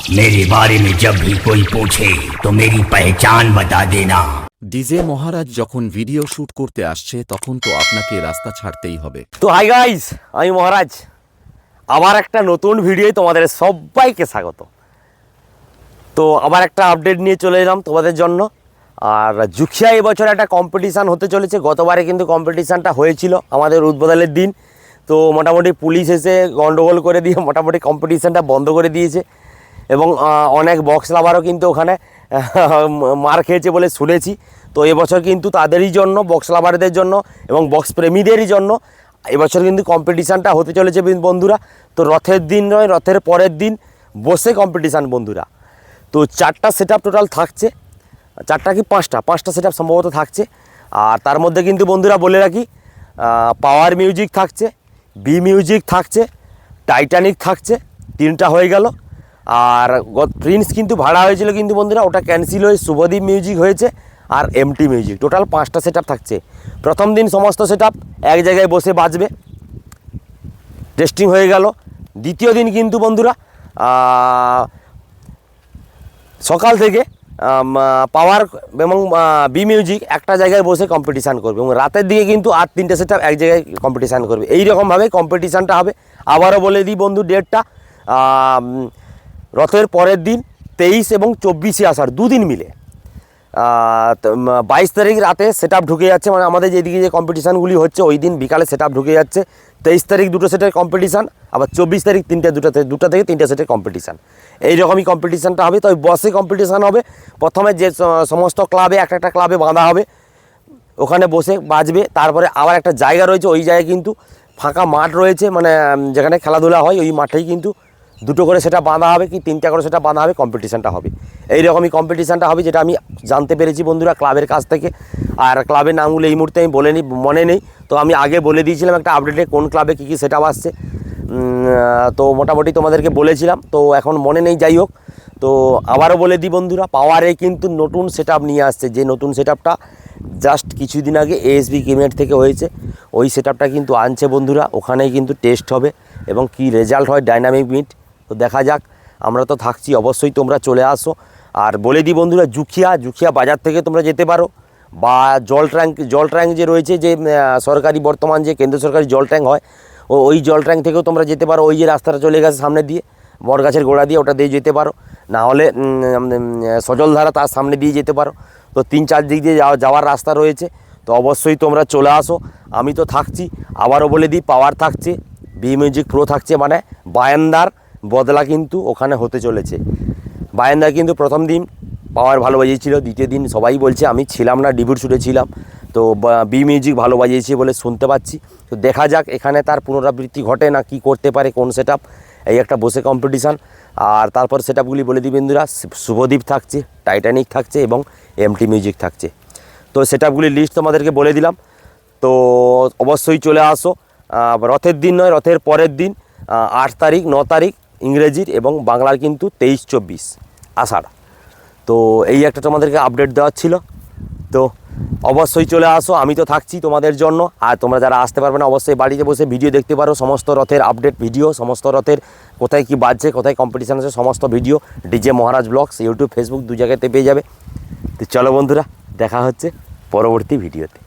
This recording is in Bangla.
मेरे बारे में जब भी कोई पूछे तो मेरी पहचान बता देना ডিজে মহারাজ যখন ভিডিও শুট করতে আসছে তখন তো আপনাকে রাস্তা ছাড়তেই হবে তো হাই গাইস আমি মহারাজ আবার একটা নতুন ভিডিও তোমাদের সবাইকে স্বাগত তো আবার একটা আপডেট নিয়ে চলে এলাম তোমাদের জন্য আর জুখিয়া এবছর একটা কম্পিটিশান হতে চলেছে গতবারে কিন্তু কম্পিটিশানটা হয়েছিল আমাদের উদ্বোধনের দিন তো মোটামুটি পুলিশ এসে গন্ডগোল করে দিয়ে মোটামুটি কম্পিটিশানটা বন্ধ করে দিয়েছে এবং অনেক বক্স লাভারও কিন্তু ওখানে মার খেয়েছে বলে শুনেছি। তো এবছর কিন্তু তাদেরই জন্য বক্স লাভারদের জন্য এবং বক্স প্রেমীদেরই জন্য, এবছর কিন্তু কম্পিটিশানটা হতে চলেছে বন্ধুরা। তো রথের দিন নয়, রথের পরের দিন বসে কম্পিটিশান বন্ধুরা। তো চারটা সেট টোটাল থাকছে। চারটা কি পাঁচটা? পাঁচটা সেট সম্ভবত থাকছে। আর তার মধ্যে কিন্তু বন্ধুরা বলে রাখি পাওয়ার মিউজিক থাকছে বি মিউজিক থাকছে টাইটানিক থাকছে, তিনটা হয়ে গেল। আর প্রিন্স কিন্তু ভাড়া হয়েছিল কিন্তু বন্ধুরা, ওটা ক্যান্সেল হয়ে শুভদীপ মিউজিক হয়েছে আর এমটি মিউজিক টোটাল পাঁচটা সেট থাকছে। প্রথম দিন সমস্ত সেট এক জায়গায় বসে বাজবে। টেস্টিং হয়ে গেল। দ্বিতীয় দিন কিন্তু বন্ধুরা সকাল থেকে পাওয়ার এবং বি মিউজিক একটা জায়গায় বসে কম্পিটিশান করবে এবং রাতের দিকে কিন্তু আর তিনটে সেট এক জায়গায় কম্পিটিশান করবে। এই রকমভাবে কম্পিটিশানটা হবে। আবারও বলে দিই বন্ধু ডেটটা রথের পরের দিন তেইশ এবং চব্বিশে আসার দুদিন মিলে। বাইশ তারিখ রাতে সেট ঢুকে যাচ্ছে মানে আমাদের যেদিকে যে কম্পিটিশানগুলি হচ্ছে, ওই দিন বিকালে সেট ঢুকে যাচ্ছে। তেইশ তারিখ দুটো সেটের কম্পিটিশান আবার চব্বিশ তারিখ তিনটে, দুটো দুটো থেকে তিনটে সেটের কম্পিটিশান এইরকমই কম্পিটিশানটা হবে তো ওই বসে কম্পিটিশান হবে। প্রথমে যে সমস্ত ক্লাবে একটা একটা ক্লাবে বাঁধা হবে। ওখানে বসে বাজবে, তারপরে আবার একটা জায়গা রয়েছে, ওই জায়গায় কিন্তু ফাঁকা মাঠ রয়েছে মানে যেখানে খেলাধুলা হয়, ওই মাঠেই কিন্তু দুটো করে সেটা বাঁধা হবে কি তিনটা করে সেটা বাঁধা হবে কম্পিটিশানটা হবে। এই রকমই কম্পিটিশানটা হবে যেটা আমি জানতে পেরেছি বন্ধুরা ক্লাবের কাছ থেকে। আর ক্লাবের নামগুলো এই মুহূর্তে আমি বলে নিই মনে নেই। তো আমি আগে বলে দিয়েছিলাম একটা আপডেটে কোন ক্লাবে কী কী সেটা আসছে। তো মোটামুটি তোমাদেরকে বলেছিলাম। তো এখন মনে নেই, যাই হোক। তো আবারও বলে দিই বন্ধুরা, পাওয়ারে কিন্তু নতুন সেট নিয়ে আসছে। যে নতুন সেট জাস্ট কিছুদিন আগে এএসবি গেমের থেকে হয়েছে, ওই সেট কিন্তু আনছে বন্ধুরা। ওখানেই কিন্তু টেস্ট হবে এবং কি রেজাল্ট হয় ডাইনামিক মিট তো দেখা যাক, আমরা তো থাকছি, অবশ্যই তোমরা চলে আসো। আর বলে দিই বন্ধুরা, জুখিয়া জুখিয়া বাজার থেকে তোমরা যেতে পারো। বা জল ট্যাঙ্ক জল ট্যাঙ্ক যে রয়েছে, যে সরকারি বর্তমান যে কেন্দ্র সরকারি জল ট্যাঙ্ক হয়, ও, ওই জল ট্যাঙ্ক থেকেও তোমরা যেতে পারো। ওই যে রাস্তাটা চলে গেছে সামনে দিয়ে বট গাছের গোড়া দিয়ে, ওটা দিয়ে যেতে পারো। না হলে সজলধারা তার সামনে দিয়ে যেতে পারো। তো তিন, চার দিক দিয়ে যাওয়া, যাওয়ার রাস্তা রয়েছে। তো অবশ্যই তোমরা চলে আসো। আমি তো থাকছি, আবারও বলে দিই, পাওয়ার থাকছে বি মিউজিক প্রো থাকছে মানে বায়ান্দার বদলা কিন্তু ওখানে হতে চলেছে। বায়ান্দার কিন্তু প্রথম দিন পাওয়ার ভালো বাজিয়েছিল, দ্বিতীয় দিন সবাই বলছে, আমি ছিলাম না ডিবির শুটে ছিলাম। তো, বি মিউজিক ভালো বাজিয়েছে বলে শুনতে পাচ্ছি। তো দেখা যাক এখানে তার পুনরাবৃত্তি ঘটে না, কি করতে পারে, কোন সেট এই একটা বসে কম্পিটিশান আর তারপর সেট আপগুলি বলে দিই বন্ধুরা শুভদীপ থাকছে টাইটানিক থাকছে এবং এমটি মিউজিক থাকছে। তো সেট আপগুলির লিস্ট তোমাদেরকে বলে দিলাম। তো অবশ্যই চলে আসো। রথের দিন নয়, রথের পরের দিন আট তারিখ, ন তারিখ ইংরেজির এবং বাংলার কিন্তু তেইশ চব্বিশ আষাঢ়। তো এই একটা তোমাদেরকে আপডেট দেওয়ার ছিল। তো অবশ্যই চলে আসো, আমি তো থাকছি তোমাদের জন্য। আর তোমরা যারা আসতে পারবে না, অবশ্যই বাড়িতে বসে ভিডিও দেখতে পারো, সমস্ত রথের আপডেট ভিডিও সমস্ত রথের কোথায় কি বাজছে, কোথায় কম্পিটিশান আছে, সমস্ত video DJ Maharaj blogs YouTube Facebook দু জায়গাতে পেয়ে যাবে। তো চলো বন্ধুরা, দেখা হচ্ছে পরবর্তী ভিডিওতে